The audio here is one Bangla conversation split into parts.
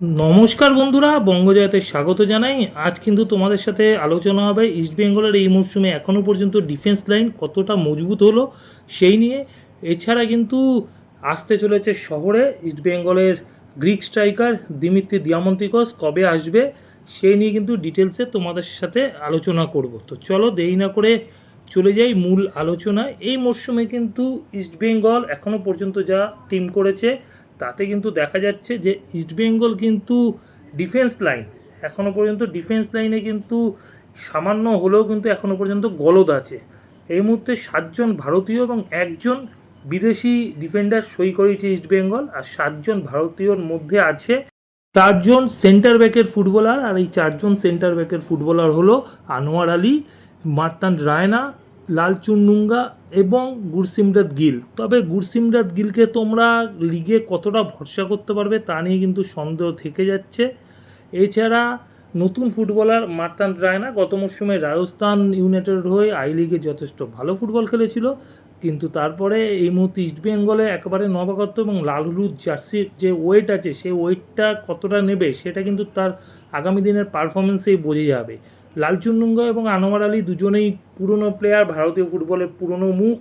নমস্কার বন্ধুরা, বঙ্গজয়তে স্বাগত জানাই। আজ কিন্তু তোমাদের সাথে আলোচনা হবে ইস্টবেঙ্গলের এই মরশুমে এখনও পর্যন্ত ডিফেন্স লাইন কতটা মজবুত হলো সেই নিয়ে। এছাড়া কিন্তু আসতে চলেছে শহরে ইস্টবেঙ্গলের গ্রিক স্ট্রাইকার দিমিত্রি দিয়ামন্তিকস কবে আসবে সেই নিয়ে কিন্তু ডিটেলসে তোমাদের সাথে আলোচনা করব। তো চলো দেরি না করে চলে যাই মূল আলোচনা এই মরশুমে কিন্তু ইস্টবেঙ্গল এখনও পর্যন্ত যা টিম করেছে তাতে কিন্তু দেখা যাচ্ছে যে ইস্টবেঙ্গল কিন্তু ডিফেন্স লাইন এখনও পর্যন্ত ডিফেন্স লাইনে কিন্তু সামান্য হলেও কিন্তু এখনও পর্যন্ত গলদ আছে। এই মুহূর্তে সাতজন ভারতীয় এবং একজন বিদেশি ডিফেন্ডার সই করেছে ইস্টবেঙ্গল আর সাতজন ভারতীয়র মধ্যে আছে চারজন সেন্টার ব্যাকের ফুটবলার আর এই চারজন সেন্টার ব্যাকের ফুটবলার হলো আনোয়ার আলী মার্তান রায়না লালচুন্নুঙ্গা এবং গুরসিমরাত গিল। তবে গুরসিমরাত গিলকে তোমরা লিগে কতটা ভরসা করতে পারবে তা নিয়ে কিন্তু সন্দেহ থেকে যাচ্ছে। এছাড়া নতুন ফুটবলার মার্তান রায়না গত মরশুমে রাজস্থান ইউনাইটেড হয়ে আই লিগে যথেষ্ট ভালো ফুটবল খেলেছিল। কিন্তু তারপরে এই মুহূর্তে ইস্টবেঙ্গলে একেবারে নবাগত এবং লাল হলুদ জার্সির যে ওয়েট আছে, সেই ওয়েটটা কতটা নেবে, সেটা কিন্তু তার আগামী দিনের পারফরমেন্সেই বোঝা যাবে। লালচুন্নুঙ্গা এবং আনোয়ার আলী দুজনেই পুরনো প্লেয়ার ভারতীয় ফুটবলের পুরনো মুখ।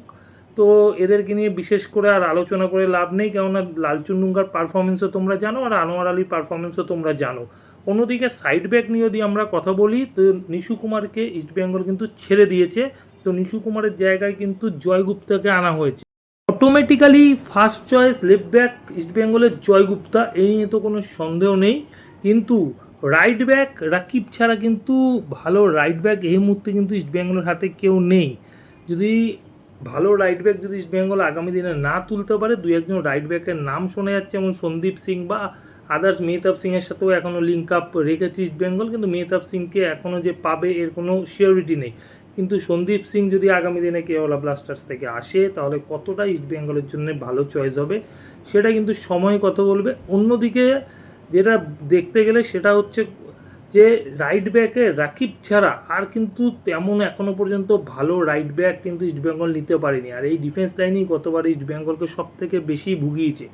তো এদেরকে নিয়ে বিশেষ করে আর আলোচনা করে লাভ নেই, কেননা লালচুন্নুঙ্গার পারফরমেন্সও তোমরা জানো আর আনোয়ার আলীর পারফরমেন্সও তোমরা জানো। অন্যদিকে সাইড ব্যাক নিয়ে যদি আমরা কথা বলি, তো নিশু কুমারকে ইস্টবেঙ্গল কিন্তু ছেড়ে দিয়েছে। তো নিশু কুমারের জায়গায় কিন্তু জয়গুপ্তাকে আনা হয়েছে। Automatically first choice left back ইস্টবেঙ্গলের জয়গুপ্তা এই নিয়ে তো কোনো সন্দেহ নেই। কিন্তু রাইট ব্যাক রাকিব ছাড়া কিন্তু ভালো রাইট ব্যাক এই মুহূর্তে কিন্তু ইস্টবেঙ্গলের হাতে কেউ নেই। যদি ভালো রাইট ব্যাক যদি ইস্টবেঙ্গল আগামী দিনে না তুলতে পারে দু একজন রাইট ব্যাকের নাম শোনা যাচ্ছে, যেমন সন্দীপ সিং বা আদার্স মেহতাব সিংয়ের সাথেও এখনও লিঙ্ক আপ রেখেছে ইস্টবেঙ্গল কিন্তু মেহতাব সিংকে এখনও যে পাবে এর কোনো শিওরিটি নেই। কিন্তু সন্দীপ সিং যদি আগামী দিনে কেওলা ব্লাস্টার্স থেকে আসে, তাহলে কতটা ইস্টবেঙ্গলের জন্য ভালো চয়েস হবে, সেটা কিন্তু সময় কথা বলবে। অন্যদিকে যেটা দেখতে গেলে সেটা হচ্ছে যে রাইট ব্যাকে রাকিব ছাড়া আর কিন্তু তেমন এখনও পর্যন্ত ভালো রাইট ব্যাক কিন্তু ইস্টবেঙ্গল নিতে পারেনি। আর এই ডিফেন্স লাইনই গতবার ইস্টবেঙ্গলকে সব থেকে বেশি ভুগিয়েছে।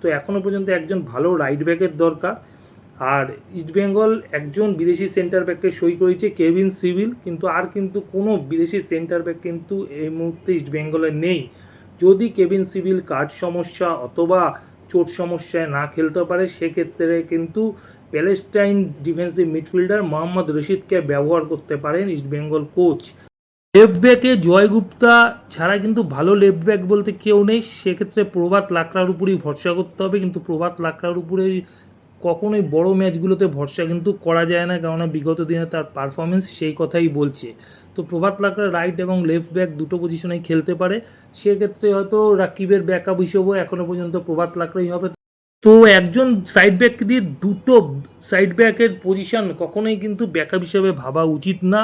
তো এখনও পর্যন্ত একজন ভালো রাইট ব্যাকের দরকার। আর ইস্টবেঙ্গল একজন বিদেশি সেন্টার ব্যাককে সই করেছে কেভিন সিভিল কিন্তু আর কিন্তু কোনো বিদেশি সেন্টার ব্যাক কিন্তু এই মুহূর্তে ইস্টবেঙ্গলে নেই। যদি কেভিন সিভিল কার্ড সমস্যা অথবা চোট সমস্যায় না খেলতে পারে, সেক্ষেত্রে কিন্তু প্যালেস্টাইন ডিফেন্সিভ মিডফিল্ডার মোহাম্মদ রশিদকে ব্যবহার করতে পারেন ইস্টবেঙ্গল কোচ। লেফট ব্যাকে জয়গুপ্তা ছাড়া কিন্তু ভালো লেফট ব্যাক বলতে কেউ নেই, সেক্ষেত্রে প্রভাত লাকড়ার উপরেই ভরসা করতে হবে, কিন্তু প্রভাত লাকড়ার উপরে কখনোই বড় ম্যাচগুলোতে ভরসা কিন্তু করা যায় না, কেননা বিগত দিনে তার পারফরমেন্স সেই কথাই বলছে। তো প্রভাত লাকড়া রাইট এবং লেফট ব্যাক দুটো পজিশনেই খেলতে পারে, সেক্ষেত্রে হয়তো রাকিবের ব্যাকআপ হিসেবেও এখনও পর্যন্ত প্রভাত লাকড়াই হবে। তো একজন সাইড ব্যাক দিয়ে দুটো সাইড ব্যাকের পজিশন কখনোই কিন্তু ব্যাকআপ হিসেবে ভাবা উচিত না।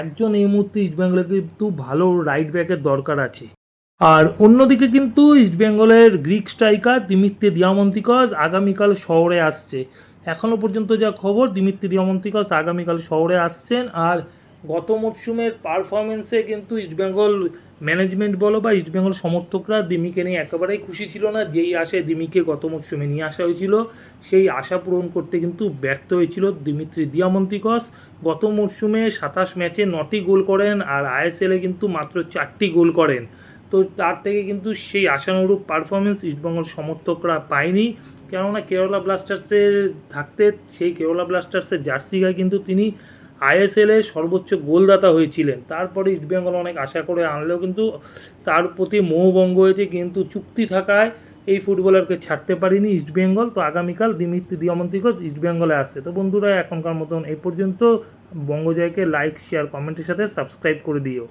একজন এই মুহূর্তে ইস্টবেঙ্গলে কিন্তু ভালো রাইট ব্যাকের দরকার আছে। আর অন্যদিকে কিন্তু ইস্টবেঙ্গলের গ্রিক স্ট্রাইকার দিমিত্রি দিয়ামন্তিকস আগামীকাল শহরে আসছে। এখনও পর্যন্ত যা খবর দিমিত্রি দিয়ামন্তিকস আগামীকাল শহরে আসছেন আর গত মরশুমের পারফরমেন্সে কিন্তু ইস্টবেঙ্গল ম্যানেজমেন্ট বলো বা ইস্টবেঙ্গল সমর্থকরা দিমিকে নিয়ে একেবারেই খুশি ছিল না। যেই আশায় দিমিকে গত মরশুমে নিয়ে আসা হয়েছিল, সেই আশা পূরণ করতে কিন্তু ব্যর্থ হয়েছিল দিমিত্রি দিয়ামন্তিকস গত মরশুমে সাতাশ ম্যাচে নটি গোল করেন আর আইএসএলে কিন্তু মাত্র চারটি গোল করেন। তো তার থেকে কিন্তু সেই আশানুরূপ পারফরমেন্স ইস্টবেঙ্গল সমর্থকরা পায়নি। কেননা কেরলা ব্লাস্টার্সের থাকতে সেই কেরলা ব্লাস্টার্সের জার্সি গায়ে কিন্তু তিনি আইএসএলে সর্বোচ্চ গোলদাতা হয়েছিলেন। তারপরে ইস্টবেঙ্গল অনেক আশা করে আনলেও কিন্তু তার প্রতি মোহভঙ্গ হয়েছে, কিন্তু চুক্তি থাকায় এই ফুটবলারকে ছাড়তে পারিনি ইস্টবেঙ্গল তো আগামীকাল দিমিত্রি দিয়ামন্তিকস ইস্টবেঙ্গলে আসছে। তো বন্ধুরা, এখনকার মতন এই পর্যন্ত। বঙ্গজয়কে লাইক শেয়ার কমেন্টের সাথে সাবস্ক্রাইব করে দিও।